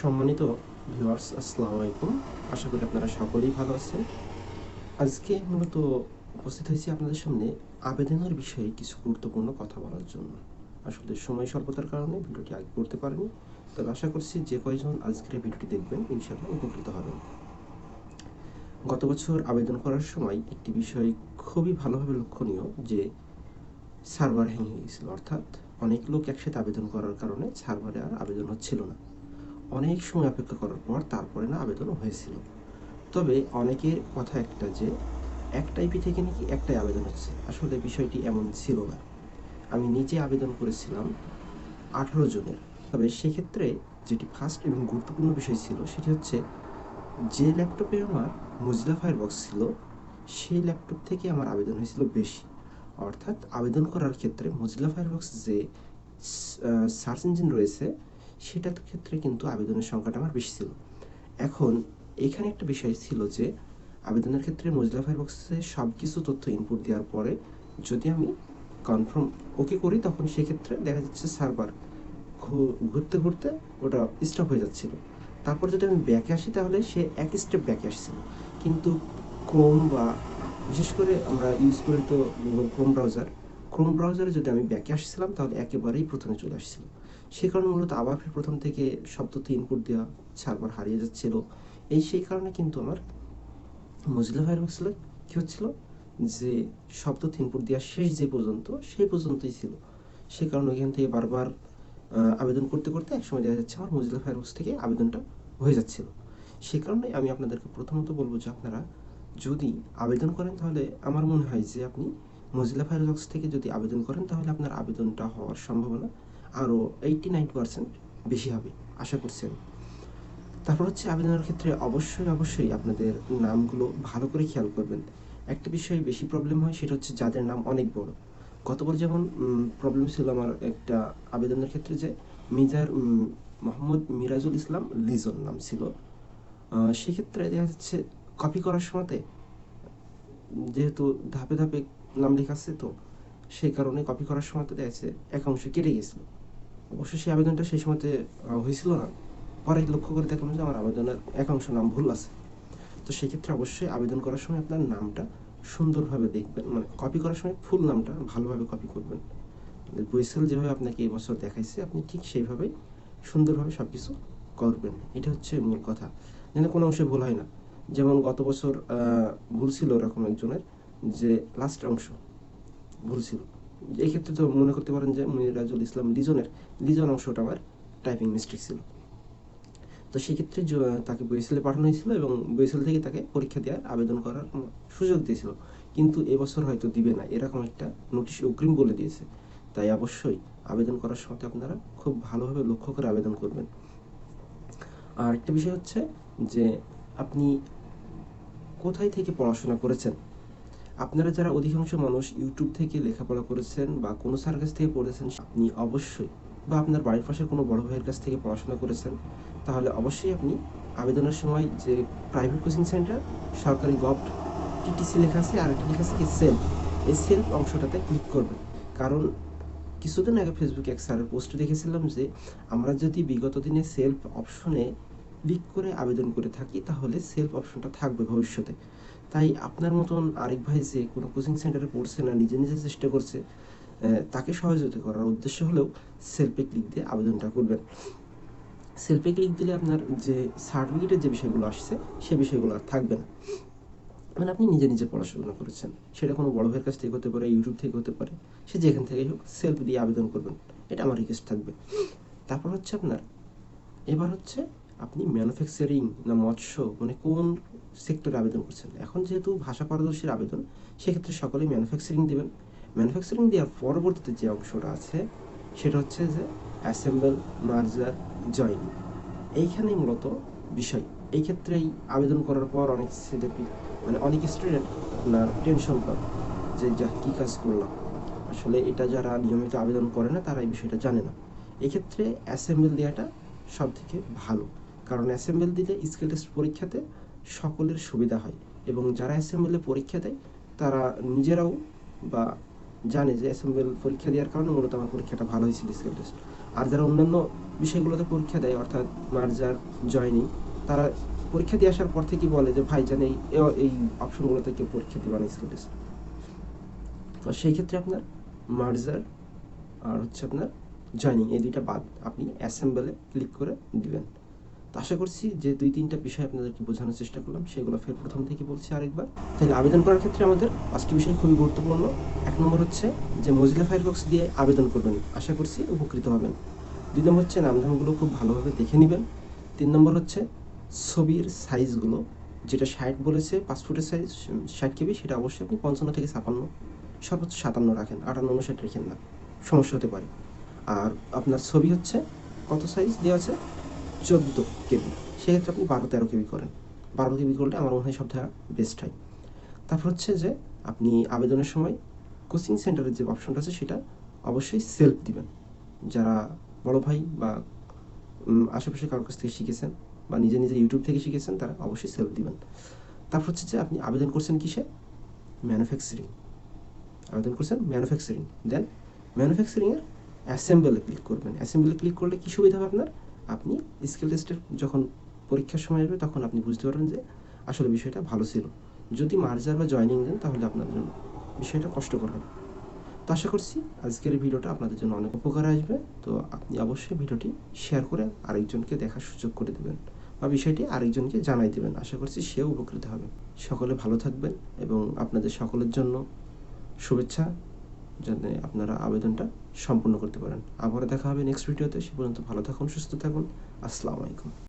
সম্মানিত ভিউয়ার্স আসসালামু আলাইকুম। আশা করি আপনারা সকলেই ভালো আছেন। আজকে মূলত উপস্থিত হয়েছি আপনাদের সামনে আবেদনের বিষয়ে কিছু গুরুত্বপূর্ণ কথা বলার জন্য। আসলে সময় স্বল্পতার কারণে ভিডিওটি আগে করতে পারিনি, তবে আশা করছি যে কয়জন আজকের ভিডিওটি দেখবেন, ইনশাআল্লাহ উপকৃত হবেন। গত বছর আবেদন করার সময় একটি বিষয় খুবই ভালোভাবে লক্ষণীয়, যে সার্ভার হ্যাং হয়ে গেছিল অর্থাৎ অনেক লোক একসাথে আবেদন করার কারণে সার্ভারে আর আবেদন হচ্ছিল না। অনেক সময় অপেক্ষা করার পর তারপরে না আবেদন হয়েছিল। তবে অনেকের কথা একটা যে এক টাইপি থেকে নাকি একটাই আবেদন হচ্ছে। আসলে বিষয়টি এমন ছিল না। আমি নিজে আবেদন করেছিলাম আঠারো জনের। তবে সেক্ষেত্রে যেটি ফার্স্ট এবং গুরুত্বপূর্ণ বিষয় ছিল, সেটি হচ্ছে যে ল্যাপটপে আমার মুজলা ফায়ারবক্স ছিল, সেই ল্যাপটপ থেকে আমার আবেদন হয়েছিল বেশি। অর্থাৎ আবেদন করার ক্ষেত্রে মজিলা ফায়ারবক্স যে সার্চ ইঞ্জিন রয়েছে সেটার ক্ষেত্রে কিন্তু আবেদনের সংখ্যাটা আমার বেশি ছিল। এখন এখানে একটা বিষয় ছিল যে, আবেদনের ক্ষেত্রে মজিলা ফায়ারবক্সে সব কিছু তথ্য ইনপুট দেওয়ার পরে যদি আমি কনফার্ম ওকে করি, তখন সেক্ষেত্রে দেখা যাচ্ছে সার্ভার ঘুরতে ঘুরতে ওটা স্টপ হয়ে যাচ্ছিল। তারপর যদি আমি ব্যাকে আসি, তাহলে সে এক স্টেপ ব্যাকে আসছিল। কিন্তু ক্রোম বা বিশেষ করে আমরা ইউজ করি তো ক্রোম ব্রাউজার ক্রোম ব্রাউজারে যদি আমি ব্যাকে আসছিলাম, তাহলে একেবারেই প্রথমে চলে আসছিল। সে কারণে মূলত আবার ফের প্রথম থেকে সব তথ্য ইনপুট দেওয়া সার্ভার হারিয়ে যাচ্ছিল। এই সেই কারণে কিন্তু আমার মজিলা ফায়ারবক্সে কী হচ্ছিল? যে তথ্য ইনপুট দেওয়া শেষ যে পর্যন্ত, সেই পর্যন্তই ছিল। সে কারণে ওইখান থেকে বারবার আবেদন করতে করতে একসময় দেখা যাচ্ছে আমার মজিলা ফায়ারবক্স থেকে আবেদনটা হয়ে যাচ্ছিল। সে কারণে আমি আপনাদেরকে প্রথমত বলব যে আপনারা যদি আবেদন করেন তাহলে আমার মনে হয় যে আপনি মজিলা ফায়ারবক্স থেকে যদি আবেদন করেন তাহলে আপনার আবেদনটা হওয়ার সম্ভাবনা আরও এইটটি নাইন পার্সেন্ট বেশি হবে, আশা করছি আমি। তারপর হচ্ছে আবেদনের ক্ষেত্রে অবশ্যই অবশ্যই আপনাদের নামগুলো ভালো করে খেয়াল করবেন। একটা বিষয়ে বেশি প্রবলেম হয়, সেটা হচ্ছে যাদের নাম অনেক বড়। গতবার যেমন প্রবলেম ছিল আমার একটা আবেদনের ক্ষেত্রে যে মিজার মোহাম্মদ মিরাজুল ইসলাম লিজন নাম ছিল। সেক্ষেত্রে দেখা যাচ্ছে কপি করার সময়তে, যেহেতু ধাপে ধাপে নাম লেখা আছে তো, সেই কারণে কপি করার সময়তে দেখা যাচ্ছে এক অংশ কেটে গেছিল। অবশ্য সেই আবেদনটা সেই সময়তে হয়েছিল না। পরে লক্ষ্য করে দেখলাম যে আমার আবেদনের এক অংশ নাম ভুল আছে। তো সেক্ষেত্রে অবশ্যই আবেদন করার সময় আপনার নামটা সুন্দরভাবে দেখবেন মানে কপি করার সময় ফুল নামটা ভালোভাবে কপি করবেন। বইসেল যেভাবে আপনাকে এই বছর দেখাইছে, আপনি ঠিক সেইভাবেই সুন্দরভাবে সব কিছু করবেন। এটা হচ্ছে মূল কথা। যেন কোনো অংশে ভুল হয় না। যেমন গত বছর ভুল ছিল ওরকম একজনের, যে লাস্ট অংশ ভুল ছিল। এই ক্ষেত্রে তো মনে করতে পারেন যে মিরাজুল ইসলাম লিজনের, লিজন অংশটা আমার টাইপিং মিস্টেক ছিল। তো সেক্ষেত্রে তাকে বইসেলে পাঠানো হয়েছিল এবং বইসেল থেকে তাকে পরীক্ষা দেওয়ার আবেদন করার সুযোগ দিয়েছিল। কিন্তু এবছর হয়তো দিবে না, এরকম একটা নোটিশ অগ্রিম বলে দিয়েছে। তাই অবশ্যই আবেদন করার সময় আপনারা খুব ভালোভাবে লক্ষ্য করে আবেদন করবেন। আর একটা বিষয় হচ্ছে যে, আপনি কোথায় থেকে পড়াশোনা করেছেন? আপনারা যারা অধিকাংশ মানুষ ইউটিউব থেকে লেখাপড়া করেছেন বা কোনো স্যার কাছ থেকে পড়েছেন, আপনি অবশ্যই বা আপনার বাড়ির পাশে কোনো বড় ভাইয়ের কাছ থেকে পড়াশোনা করেছেন, তাহলে অবশ্যই আপনি আবেদনের সময় যে প্রাইভেট কোচিং সেন্টার সরকারি গভ টিটিসি লেখা আছে, আর একটা লেখা আছে কি সেলফ এই সেলফ অংশটাতে ক্লিক করবেন। কারণ কিছুদিন আগে ফেসবুকে এক স্যারের পোস্ট দেখেছিলাম যে, আমরা যদি বিগত দিনে সেলফ অপশনে ক্লিক করে আবেদন করে থাকি, তাহলে সেলফ অপশনটা থাকবে ভবিষ্যতে। তাই আপনার মতন আরেক ভাই যে কোনো কোচিং সেন্টারে পড়ছে না, নিজে নিজে চেষ্টা করছে তাকে সহযোগিতা করার উদ্দেশ্য হলেও সেলফে ক্লিক দিয়ে আবেদনটা করবেন। সেলফে ক্লিক দিলে আপনার যে সার্টিফিকেটের যে বিষয়গুলো আসছে, সে বিষয়গুলো আর থাকবে না। মানে আপনি নিজে নিজে পড়াশোনা করেছেন, সেটা কোনো বড় ভাইয়ের কাছ থেকে হতে পারে ইউটিউব থেকে হতে পারে, সে যেখান থেকে হোক সেলফ দিয়ে আবেদন করবেন, এটা আমার রিকোয়েস্ট থাকবে। তারপর হচ্ছে আপনার, এবার হচ্ছে আপনি ম্যানুফ্যাকচারিং না মৎস্য মানে কোন সেক্টরে আবেদন করছেন? এখন যেহেতু ভাষা পারদর্শীর আবেদন, সেক্ষেত্রে সকলেই ম্যানুফ্যাকচারিং দেবেন। ম্যানুফ্যাকচারিং দেওয়ার পরবর্তীতে যে অংশটা আছে, সেটা হচ্ছে যে অ্যাসেম্বল মার্জার জয়েন এইখানে মূলত বিষয়। এই ক্ষেত্রেই আবেদন করার পর অনেক ছেলে মানে অনেক স্টুডেন্ট আপনার টেনশন পাবে যে যা, কী কাজ করলাম? আসলে এটা যারা নিয়মিত আবেদন করে না, তারা এই বিষয়টা জানে না। এক্ষেত্রে অ্যাসেম্বল দেওয়াটা সব থেকে ভালো। কারণ অ্যাসেম্বল দিলে স্কিল টেস্ট পরীক্ষাতে সকলের সুবিধা হয় এবং যারা অ্যাসেম্বলে পরীক্ষা দেয়, তারা নিজেরাও বা জানে যে অ্যাসেম্বল পরীক্ষা দেওয়ার কারণে মূলত আমার পরীক্ষাটা ভালো হয়েছিল স্কিল টেস্ট আর যারা অন্যান্য বিষয়গুলোতে পরীক্ষা দেয়, অর্থাৎ মার্জার জয়নিং তারা পরীক্ষা দিয়ে আসার পর থেকে বলে যে ভাইজান এই এ- এই অপশনগুলোতে কেউ পরীক্ষা দিবা না স্কুল টেস্ট তো সেই ক্ষেত্রে আপনার মার্জার আর হচ্ছে আপনার জয়নিং এই দুইটা বাদ আপনি অ্যাসেম্বলে ক্লিক করে দিবেন। আশা করছি যে দুই, তিনটা বিষয় আপনাদেরকে বোঝানোর চেষ্টা করলাম, সেগুলো ফের প্রথম থেকে বলছি আরেকবার। তাহলে আবেদন করার ক্ষেত্রে আমাদের পাঁচটি বিষয় খুবই গুরুত্বপূর্ণ। এক নম্বর হচ্ছে যে মজিলা ফায়ারবক্স দিয়ে আবেদন করবেন, আশা করছি উপকৃত হবেন। দুই নম্বর হচ্ছে নামধামগুলো খুব ভালোভাবে দেখে নেবেন। তিন নম্বর হচ্ছে ছবির সাইজগুলো, যেটা ষাট বলেছে পাসপোর্টের সাইজ, ষাট কেবি, সেটা অবশ্যই আপনি পঞ্চান্ন থেকে ছাপান্ন, সর্বোচ্চ সাতান্ন রাখেন, আটান্ন উনষাট রেখেন না, সমস্যা হতে পারে। আর আপনার ছবি হচ্ছে কত সাইজ দেওয়া আছে? চোদ্দ কেবি। সেক্ষেত্রে আপনি বারো, তেরো কেবি করেন। বারো কেবি করলে আমার মনে হয় সব থেকে বেস্ট হয়। তারপর হচ্ছে যে আপনি আবেদনের সময় কোচিং সেন্টারের যে অপশনটা আছে সেটা অবশ্যই সেলফ দিবেন। যারা বড় ভাই বা আশেপাশে কারোর কাছ থেকে শিখেছেন বা নিজে নিজে ইউটিউব থেকে শিখেছেন, তারা অবশ্যই সেলফ দিবেন। তারপর হচ্ছে যে আপনি আবেদন করছেন কিসে? ম্যানুফ্যাকচারিং আবেদন করছেন ম্যানুফ্যাকচারিং দেন ম্যানুফ্যাকচারিংয়ের অ্যাসেম্বলে ক্লিক করবেন। অ্যাসেম্বলে ক্লিক করলে কী সুবিধা হবে আপনার? আপনি স্কিল টেস্টের যখন পরীক্ষার সময় আসবে, তখন আপনি বুঝতে পারবেন যে আসলে বিষয়টা ভালো ছিল। যদি মার্জার বা জয়নিং দেন, তাহলে আপনার জন্য বিষয়টা কষ্টকর হবে। তো আশা করছি আজকের ভিডিওটা আপনাদের জন্য অনেক উপকার আসবে। তো আপনি অবশ্যই ভিডিওটি শেয়ার করে আরেকজনকে দেখার সুযোগ করে দেবেন বা বিষয়টি আরেকজনকে জানাই দেবেন। আশা করছি সেও উপকৃত হবে। সকলে ভালো থাকবেন এবং আপনাদের সকলের জন্য শুভেচ্ছা। যাতে আপনারা আবেদনটা সম্পূর্ণ করতে পারেন। আবার দেখা হবে নেক্সট ভিডিওতে সে পর্যন্ত ভালো থাকুন, সুস্থ থাকুন। আসসালামু আলাইকুম।